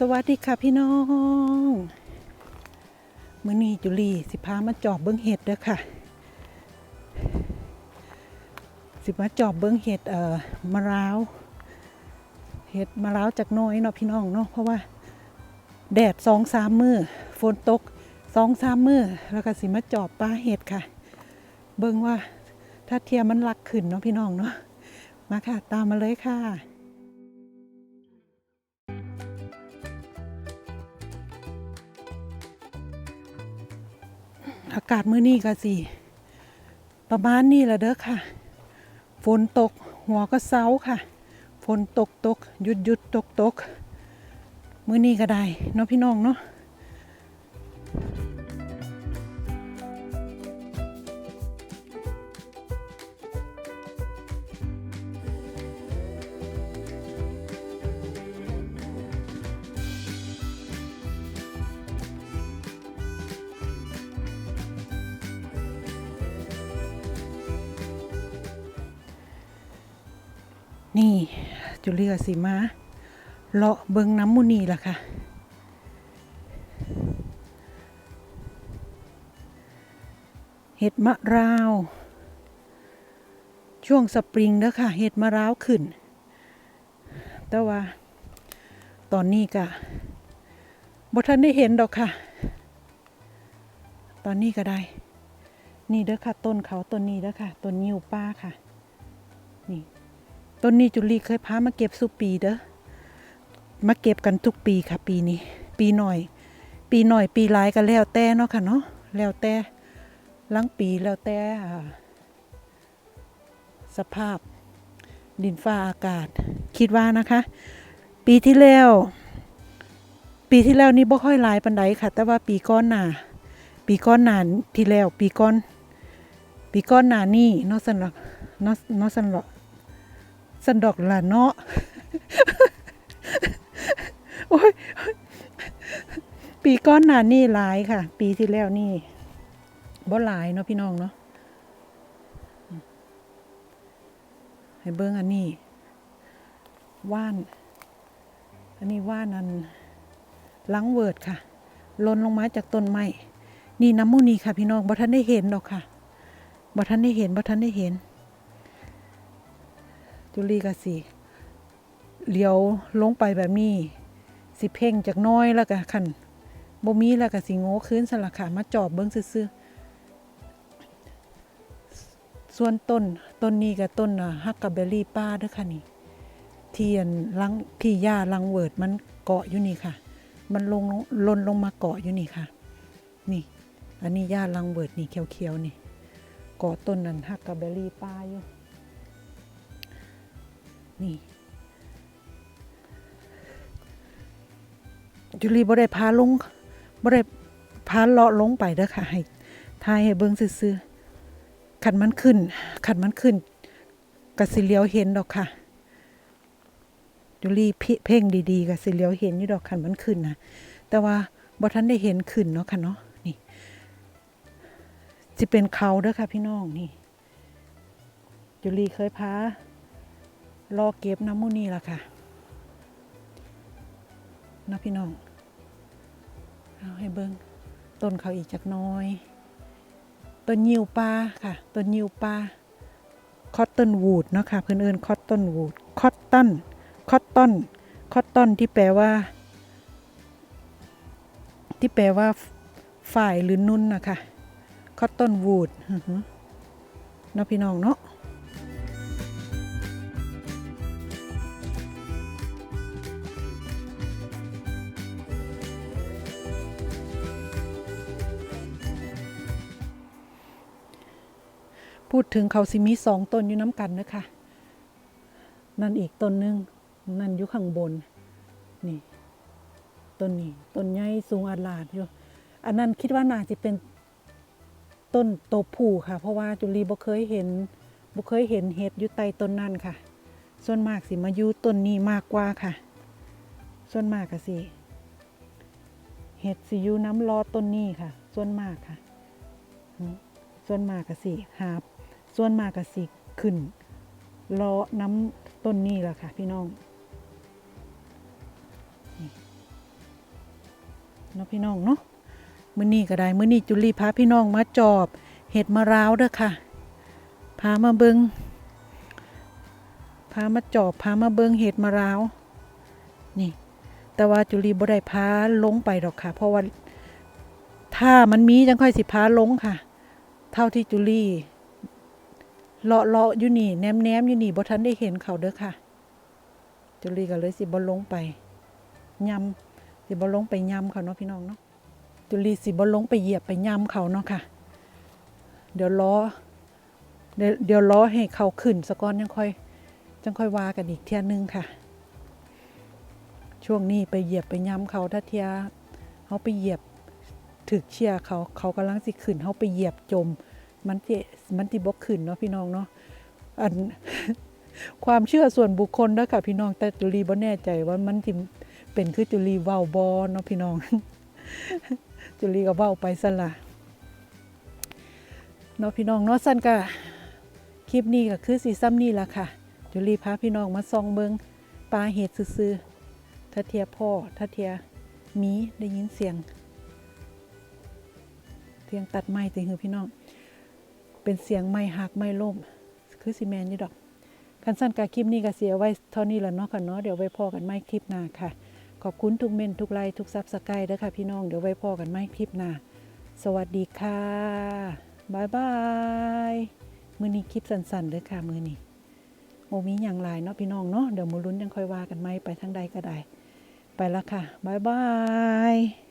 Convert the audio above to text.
สวัสดีค่ะพี่น้องมื้อนี้จุลีสิพามาจอบเบิ้องเห็ดเด้อค่ะ สิมาจอบเบิ้องเห็ดเอ่อมะร้าวเห็ดมะร้าวจากน้อยเนาะพี่น้องเนาะเพราะว่า แดดสองสามมือฝนตกสองสามมือแล้วก็สิมาจอบปลาเห็ดค่ะ เบิ้งว่าถ้าเทียมมันลักขึ้นเนาะพี่น้องเนาะมาค่ะ ตามมาเลยค่ะ อากาศมื้อนี้ก็สิประมาณนี้แหละเด้อค่ะ ฝนตกหัวก็เซาค่ะ ฝนตกตกหยุดหยุดตกตกมื้อนี้ก็ได้เนาะพี่น้องเนาะ นี่จุเลียสิมาเลาะเบิงน้ำมูนีล่ะค่ะ เห็ดมะราว ช่วงสปริงเด้อค่ะ เห็ดมะราวขึ้น แต่ว่า ตอนนี้ก็บ่ทันได้เห็นดอกค่ะ ตอนนี้ก็ได้ นี่เด้อค่ะ ต้นเขาต้นนี้เด้อค่ะ ต้นยิวป้าค่ะ นี่ ต้นนี้จุลีเคยพามาเก็บสุปีเด้อมาเก็บกันทุกปีค่ะ ปีนี้ ปีหน่อย ปีหน่อยปีหลายก็แล้วแต่เนาะค่ะเนาะแล้วแต่ลังปีแล้วแต่สภาพดินฟ้าอากาศ คิดว่านะคะ ปีที่แล้ว ปีที่แล้วนี่บ่ค่อยหลายปันไดค่ะ แต่ว่าปีก้อนหนาปีก้อนหน้าที่แล้ว ปีก้อน ปีก้อนหน้านี่นาะสันหรอนาะเนาะสันหรอ สันดอกละเนาะโอ้ยปีก้อนหนานี่หลายค่ะ ปีที่แล้วนี่บ่หลายเนาะพี่น้องเนาะให้เบิ้งอันนี้ ว่าน อันนี้ว่านอันลังเวิร์ดค่ะลนลงมาจากต้นไม้นี่น้ำมูนีค่ะพี่น้องบ่ทันได้เห็นดอกค่ะบ่ทันได้เห็นบ่ทันได้เห็น จุลีกสิเลี้ยวลงไปแบบนี้ สิเพ่งจากน้อยแล้วก็คันบ่มีแล้วก็สิโง่คืนสละค่ะมาจอบเบิ่งซื่อๆส่วนต้นต้นนี้กับต้นฮักกับเบอร์รี่ป้าด้อค่ะนี่เทียนลังที่หญ้าลังเวิร์ดมันเกาะอยู่นี่ค่ะ มันลงลนลงมาเกาะอยู่นี่ค่ะ นี่ อันนี้หญ้าลังเวิร์ดนี่เขียวๆนี่เกาะต้นนั้นฮักกับเบอร์รี่ป้าอยู่ นี่จุลีบ่ได้พาลงบ่ได้พาเลาะลงไปเด้อค่ะ ให้ทายให้เบิ่งซื่อๆขันมันขึ้นขันมันขึ้นกะสิเลียวเห็นดอกค่ะจุลีพิเพ่งดีๆกะสิเลียวเห็นอยู่ดอกขันมันขึ้นนะแต่ว่าบ่ทันได้เห็นขึ้นเนาะค่ะเนาะนี่สิเป็นเขาเด้อค่ะพี่น้องนี่จุลีเคยพา รอเก็บน้ำมูนี่ล่ะค่ะนะพี่น้อง เอาให้เบิ้งต้นเขาอีกจักน้อย ต้นยิวปลาค่ะ ต้นยิวปลาคอตตันวูดเนาะค่ะเพื่อนเอิญคอตตันวูดคอตตันคอตตันคอตตันที่แปลว่า ที่แปลว่าฝ่ายหรือนุ่นนะคะคอตตันวูดเนาะพี่น้องเนาะ พูดถึงเขาสิมีสองต้นอยู่น้ำกันนะคะ นั่นอีกต้นหนึ่งนั่นอยู่ข้างบน นี่ ต้นนี้ ต้นใหญ่สูงอาลาดอยู่ อันนั้นคิดว่าน่าจะเป็นต้นโตผูค่ะ เพราะว่าจุลีบ่เคยเห็นบ่เคยเห็นเห็ดอยู่ใต้ต้นนั่นค่ะ ส่วนมากสิมาอยู่ต้นนี้มากกว่าค่ะ ส่วนมากก็สิเห็ดสิอยู่น้ำรอต้นนี้ค่ะ ส่วนมากค่ะส่วนมากก็สิหา ส่วนมากก็สิขึ้นรอน้ำต้นนี้แหละค่ะ พี่น้องนี่เนาะพี่น้องเนาะมื้อนี้ก็ได้มื้อนี้จุลีพาพี่น้องมาจอบ เห็ดมะร้าวเด้อค่ะ พามาเบิงพามาจอบพามาเบิงเห็ดมะร้าวนี่ แต่ว่าจุลีบ่ได้พาลงไปดอกค่ะ เพราะว่าถ้ามันมีจังค่อยสิพาลงค่ะ เท่าที่จุลี เลาะเลาะอยู่นี่แนมแนมอยู่นี่บ่ทันได้เห็นเขาเด้อค่ะจุลีก็เลยสิบ่ลงไปยำสิบ่ลงไปยำเขาเนาะพี่น้องเนาะจุลีสิบ่ลงไปเหยียบไปยำเขาเนาะค่ะ เดี๋ยวล้อเดี๋ยวล้อให้เขาขึ้นสะก้อนยังค่อยจังค่อยว่ากันอีกเที่ยนึงค่ะ ช่วงนี้ไปเหยียบไปย้ำเขาถ้าเทียเขาไปเหยียบถึกเชียเขาเขากำลังสิขึ้นเขาไปเหยียบจม มันเจมันติบกขึ้นเนาะพี่น้องเนาะอันความเชื่อส่วนบุคคลนะค่ะพี่น้องแต่จุลีบ่แน่ใจว่ามันจิเป็นคือจุลีเว้าบอเนาะพี่น้อง จุลีก็เว้าไปซะละเนาะพี่น้องเนาะสั้นก็คลิปนี้ก็คือสีซ้ำนี่ละค่ะ จุลีพาพี่น้องมาส่องเบิงปลาเห็ดซื่อๆถ้าเทียพ่อถ้าเทียมีได้ยินเสียงเสียงตัดไม้ติงคือพี่น้อง เป็นเสียงไม้หักไม้ล่ม คือซีแมนนี่ดอกคันสั้นกาคลิปนี้ก็เสียไว้เท่านี้แล้วเนาะค่ะเนาะเดี๋ยวไว้พอกันไม่คลิปหน้าค่ะ ขอบคุณทุกเมนทุกไลค์ทุกซับสไครต์ด้วยค่ะพี่น้องเดี๋ยวไว้พอกันไม่คลิปหน้า สวัสดีค่ะบายบายมือนี้คลิปสั้นๆเด้อค่ะมือนี้โมมีอย่างไรเนาะพี่น้องเนาะเดี๋ยวมูลุ้นยังค่อยว่ากันไหมไปทางใดก็ได้ ไปแล้วค่ะบายบาย